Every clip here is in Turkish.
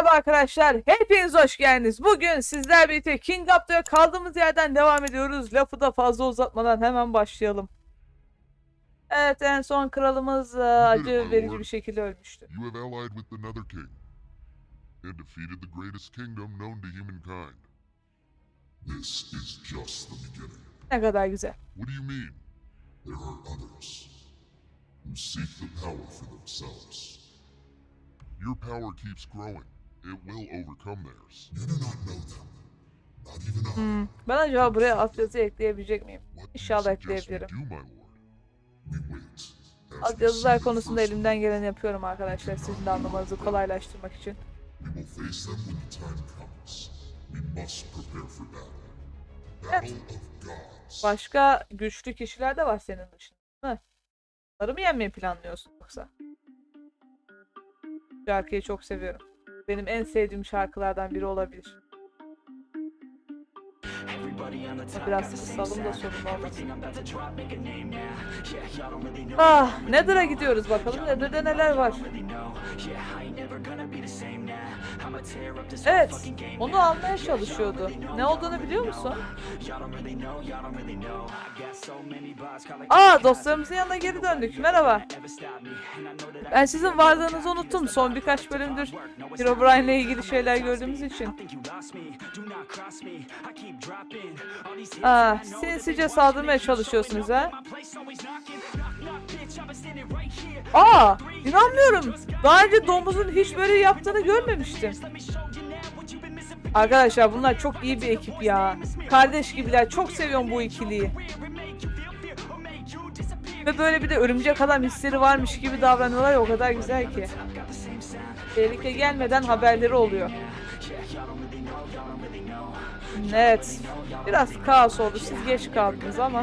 Merhaba arkadaşlar, hepiniz hoş geldiniz. Bugün sizler birlikte King Up'ta kaldığımız yerden devam ediyoruz. Lafı da fazla uzatmadan hemen başlayalım. Evet, en son kralımız e, acı verici bir şekilde ölmüştü. You have allied with the Nether King and defeated the greatest kingdom known to humankind. This is just the beginning. Ne kadar güzel. What do you mean? There are others who seek the power for themselves. Your power keeps growing. It will overcome theirs. You do not know them. Not even I. Hmm, Ben acaba buraya altyazı ekleyebilecek miyim? İnşallah ekleyebilirim. Altyazılar konusunda elimden geleni yapıyorum arkadaşlar sizin de anlamanızı kolaylaştırmak için. Evet. Başka güçlü kişiler de var senin dışında. değil mi? Onları mı yenmeyi planlıyorsun yoksa? Şarkıyı çok seviyorum. Benim en sevdiğim şarkılardan biri olabilir. Biraz kısalım da sorun olmasın. Ah, Nether'a gidiyoruz bakalım. Nether'da neler var? Evet, onu almaya çalışıyordu. Ne olduğunu biliyor musun? Aa, dostlarımızın yanına geri döndük. Merhaba. Ben sizin varlığınızı unuttum. Son birkaç bölümdür Herobrine'le ilgili şeyler gördüğümüz için. Aa, sinsice saldırmaya çalışıyorsunuz ha? Aa, inanmıyorum. Daha önce domuzun hiç böyle yaptığını görmemiştim. Arkadaşlar bunlar çok iyi bir ekip ya. Kardeş gibiler. Çok seviyorum bu ikiliyi. Ve böyle bir de örümcek adam hisleri varmış gibi davranıyorlar ya o kadar güzel ki. Tehlike gelmeden haberleri oluyor. Evet. Biraz kaos oldu. Siz geç kaldınız ama.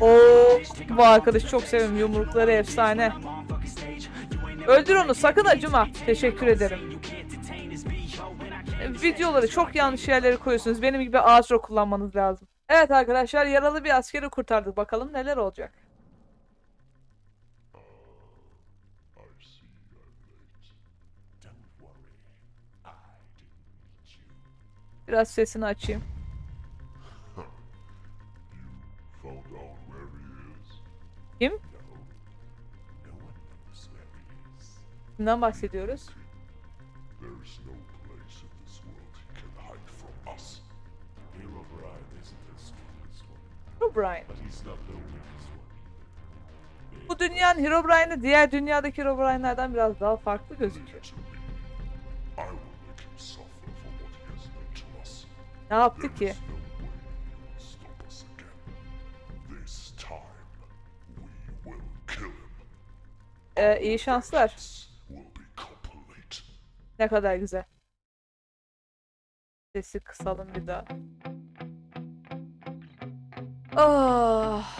Oo, bu arkadaşı çok seviyorum. Yumrukları efsane. Öldür onu, sakın acıma. Teşekkür ederim. Videoları çok yanlış yerlere koyuyorsunuz. Benim gibi outro kullanmanız lazım. Evet arkadaşlar, yaralı bir askeri kurtardık. Bakalım neler olacak. Biraz sesini açayım. The weakest one either. Bu dünyanın Herobrine'ı diğer dünyadaki Herobrine'lerden biraz daha farklı gözüküyor. To me, I Ee, iyi şanslar. Ne kadar güzel. Sesi kısalım bir daha. Ah.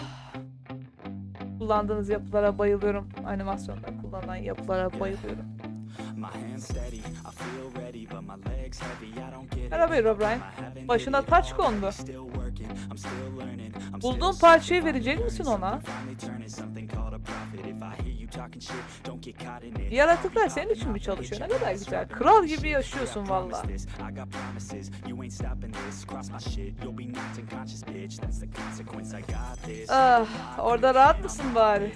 Kullandığınız yapılara bayılıyorum. Animasyonda kullanılan yapılara bayılıyorum. Merhaba Herobrine. Başına taç kondu. Bulduğun parçayı verecek misin ona? Yaratıklar senin için mi çalışıyor? Ne kadar güzel. Kral gibi yaşıyorsun valla. Ah, orada rahat mısın bari?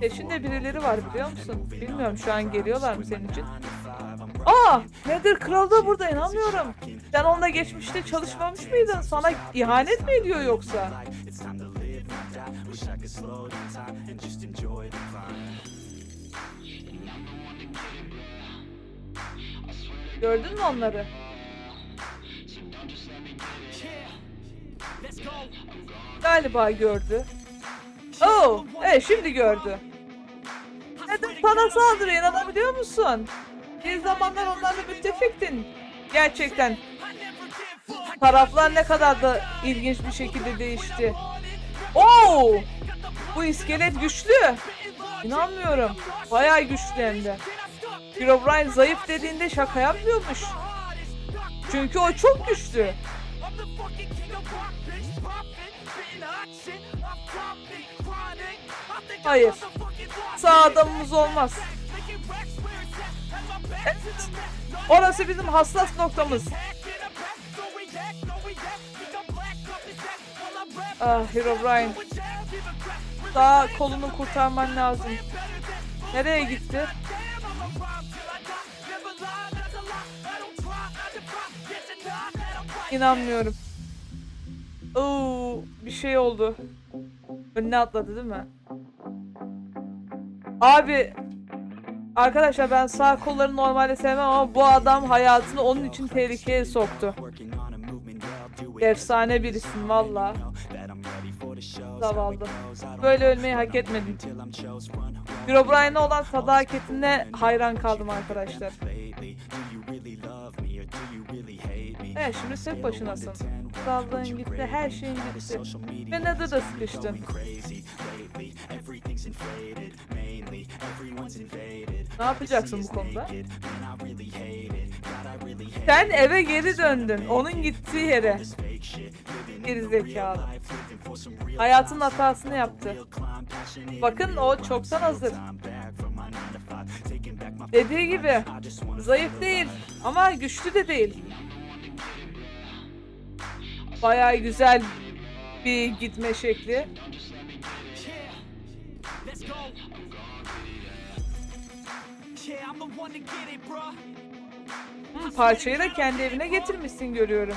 Peşinde birileri var biliyor musun? Bilmiyorum şu an geliyorlar mı senin için? Aa! Nedir kral da burada inanmıyorum. Sen onunla geçmişte çalışmamış mıydın? Sana ihanet mi ediyor yoksa? Wish I could slow down time and just enjoy the climb. Gördün mü onları? Galiba gördü. Oo, evet şimdi gördü. Neden sana saldırıyor inanabiliyor musun? Bir zamanlar onlarla müttefiktin. Gerçekten. Taraflar ne kadar da ilginç bir şekilde değişti. Oo! Bu iskelet güçlü. İnanmıyorum. Bayağı güçlü hem de. Herobrine zayıf dediğinde şaka yapmıyormuş. Çünkü o çok güçlü. Hayır. Sağ adamımız olmaz. Evet. Orası bizim hassas noktamız. Ah Herobrine. Daha kolunu kurtarman lazım. Nereye gitti? İnanmıyorum. Oo, bir şey oldu. Önüne atladı değil mi? Abi Arkadaşlar ben sağ kolları normalde sevmem ama bu adam hayatını onun için tehlikeye soktu. Efsane bir isim valla. Zavallı. Böyle ölmeyi hak etmedin. Herobrine'e olan sadakatine hayran kaldım arkadaşlar. Evet şimdi tek başınasın. Sağlığın gitti, her şeyin gitti. Ve ne de sıkıştın. Ne yapacaksın bu konuda? Sen eve geri döndün. Onun gittiği yere. Gerizekalı. Hayatın hatasını yaptı. Bakın o çoktan hazır. Dediği gibi zayıf değil ama güçlü de değil. Bayağı güzel bir gitme şekli. Hmm, parçayı da kendi evine getirmişsin görüyorum.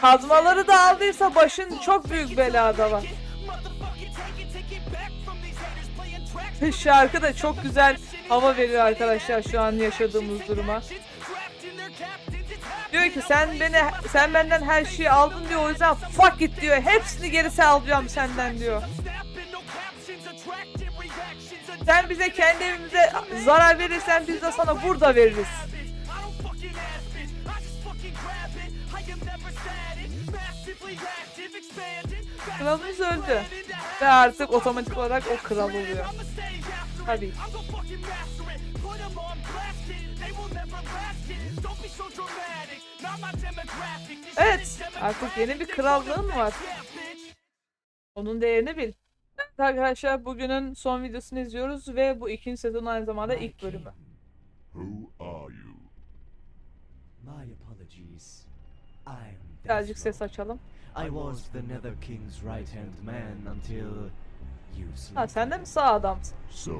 Kazmaları da aldıysa başın çok büyük belada var. Şarkı da çok güzel hava veriyor arkadaşlar şu an yaşadığımız duruma. Diyor ki sen beni sen benden her şeyi aldın diyor o yüzden fuck it diyor. Hepsini geri alacağım senden diyor. Sen bize kendi evimize zarar verirsen biz de sana burada veririz. Kralımız öldü. Ve artık otomatik olarak o kral oluyor. Tabii. Evet, artık yeni bir krallığın var. Onun değerini bil. Evet arkadaşlar bugünün son videosunu izliyoruz ve bu ikinci sezon aynı zamanda ilk bölümü. Who are you? My apologies. I'm Birazcık ses açalım. I was the Nether King's right hand man until Ha slaughtered sen de mi sağ adamsın? So,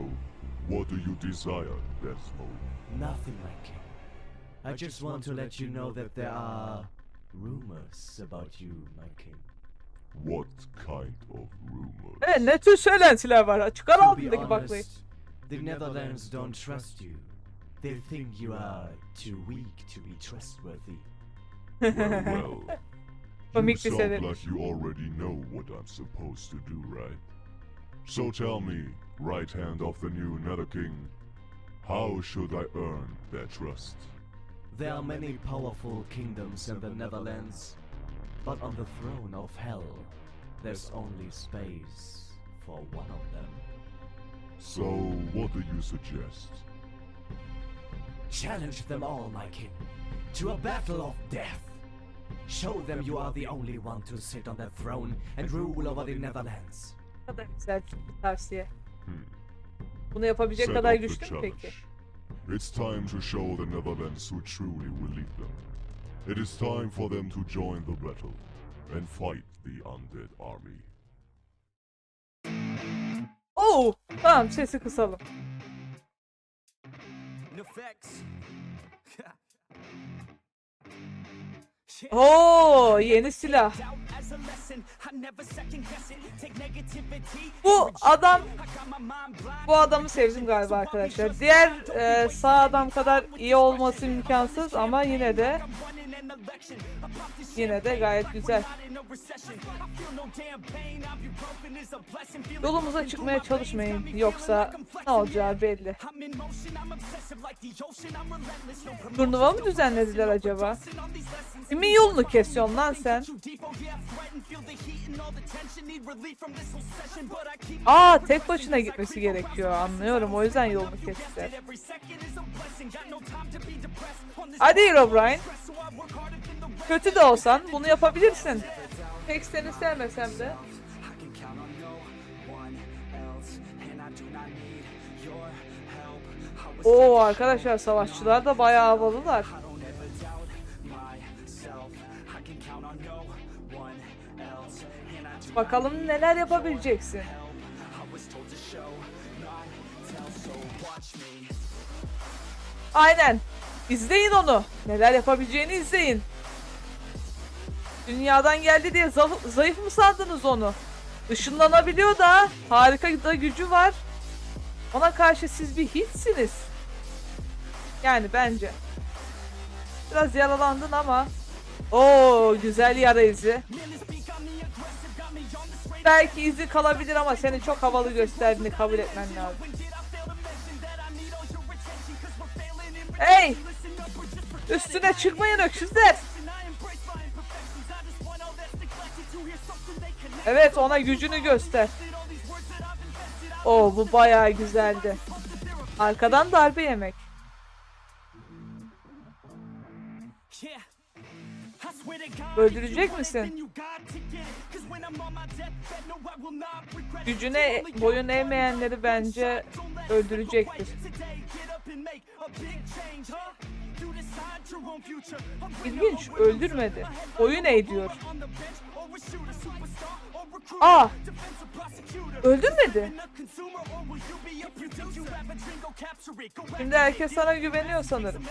what do you desire, Deathsmoke? Nothing, my king. I just want to let you know that there are rumors about you, my king. What kind of rumors? Evet ne tür söylentiler var? Çıkar To be altındaki baklayı. honest, the Netherlands don't trust you. They think you are too weak to be trustworthy. well, well. You Komik bir sound sebep. like you already know what I'm supposed to do, right? So tell me, right hand of the new Nether King, how should I earn their trust? There are many powerful kingdoms in the Netherlands, but on the throne of hell, there's only space for one of them. So, what do you suggest? Challenge them all, my king, to a battle of death. Show them you are the only one to sit on the throne and rule over the Netherlands. Ne kadar güzel bir tavsiye. Hmm. Bunu yapabilecek Set kadar güçlü mü challenge. peki? It's time to show the Netherlands who truly will lead them. It is time for them to join the battle and fight the undead army. Oo, tamam sesi kısalım. Oo, yeni silah. Bu adam bu adamı sevdim galiba arkadaşlar. Diğer e, sağ adam kadar iyi olması imkansız ama yine de yine de gayet güzel. Yolumuza çıkmaya çalışmayın yoksa ne olacağı belli. Turnuva mı düzenlediler acaba? Kimin yolunu kesiyorsun lan sen? Aa tek başına gitmesi gerekiyor anlıyorum o yüzden yolunu kestiler. Hadi Herobrine. Kötü de olsan bunu yapabilirsin. Pek seni sevmesem de. Oo arkadaşlar savaşçılar da bayağı havalılar. Bakalım neler yapabileceksin. Aynen. İzleyin onu. Neler yapabileceğini izleyin. Dünyadan geldi diye zaf- zayıf mı sandınız onu? Işınlanabiliyor da harika da gücü var. Ona karşı siz bir hiçsiniz. Yani bence. Biraz yaralandın ama. Oo güzel yara izi. Belki izi kalabilir ama seni çok havalı gösterdiğini kabul etmen lazım. Hey! Üstüne çıkmayın öküzler. Evet ona gücünü göster. Oo bu bayağı güzeldi. Arkadan darbe yemek. Öldürecek misin? Gücüne boyun eğmeyenleri bence öldürecektir. İlginç, öldürmedi. Boyun eğ diyor. Aa! Öldürmedi. Şimdi herkes sana güveniyor sanırım.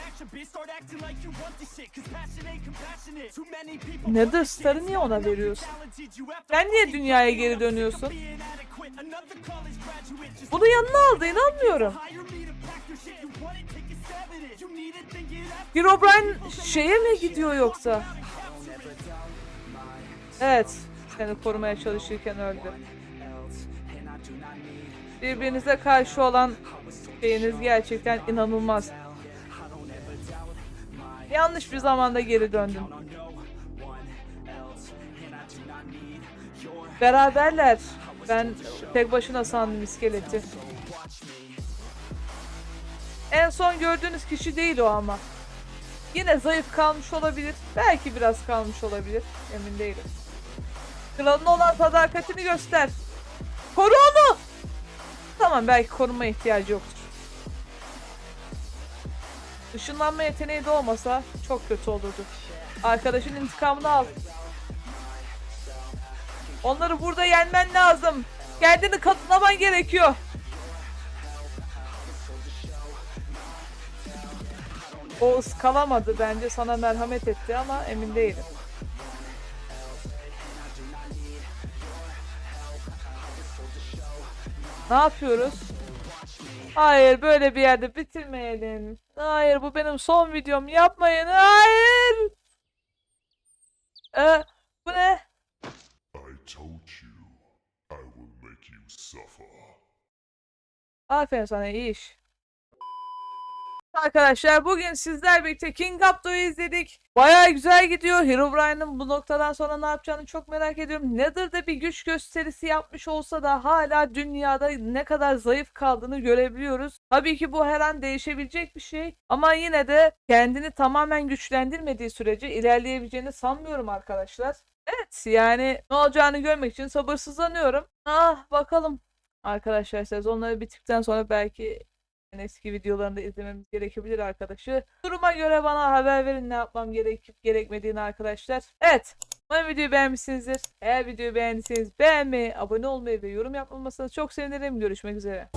Nether Star'ı niye ona veriyorsun? Sen niye dünyaya geri dönüyorsun? Bunu yanına aldı inanmıyorum. Herobrine şeye mi gidiyor yoksa? Evet. Seni korumaya çalışırken öldü. Birbirinize karşı olan şeyiniz gerçekten inanılmaz. Yanlış bir zamanda geri döndün. Beraberler. Ben tek başına sandım iskeleti. En son gördüğünüz kişi değil o ama. Yine zayıf kalmış olabilir. Belki biraz kalmış olabilir. Emin değilim. Kralın olan sadakatini göster. Koru onu! Tamam belki koruma ihtiyacı yoktur. Işınlanma yeteneği de olmasa çok kötü olurdu. Arkadaşın intikamını al. Onları burada yenmen lazım. Kendini katlaman gerekiyor. O ıskalamadı bence sana merhamet etti ama emin değilim. Ne yapıyoruz? Hayır böyle bir yerde bitirmeyelim. Hayır bu benim son videom yapmayın. Hayır. Ee, bu ne? I told you, I will make you suffer. Aferin sana iyi iş. Arkadaşlar bugün sizler birlikte King Abdo'yu izledik. Bayağı güzel gidiyor. Herobrine'ın bu noktadan sonra ne yapacağını çok merak ediyorum. Nether'da bir güç gösterisi yapmış olsa da hala dünyada ne kadar zayıf kaldığını görebiliyoruz. Tabii ki bu her an değişebilecek bir şey. Ama yine de kendini tamamen güçlendirmediği sürece ilerleyebileceğini sanmıyorum arkadaşlar. Evet yani ne olacağını görmek için sabırsızlanıyorum. Ah bakalım. Arkadaşlar sezonları bittikten sonra belki eski videolarını izlememiz gerekebilir arkadaşı. Duruma göre bana haber verin ne yapmam gerekip gerekmediğini arkadaşlar. Evet. Umarım videoyu beğenmişsinizdir. Eğer videoyu beğendiyseniz beğenmeyi, abone olmayı ve yorum yapmamasını çok sevinirim. Görüşmek üzere.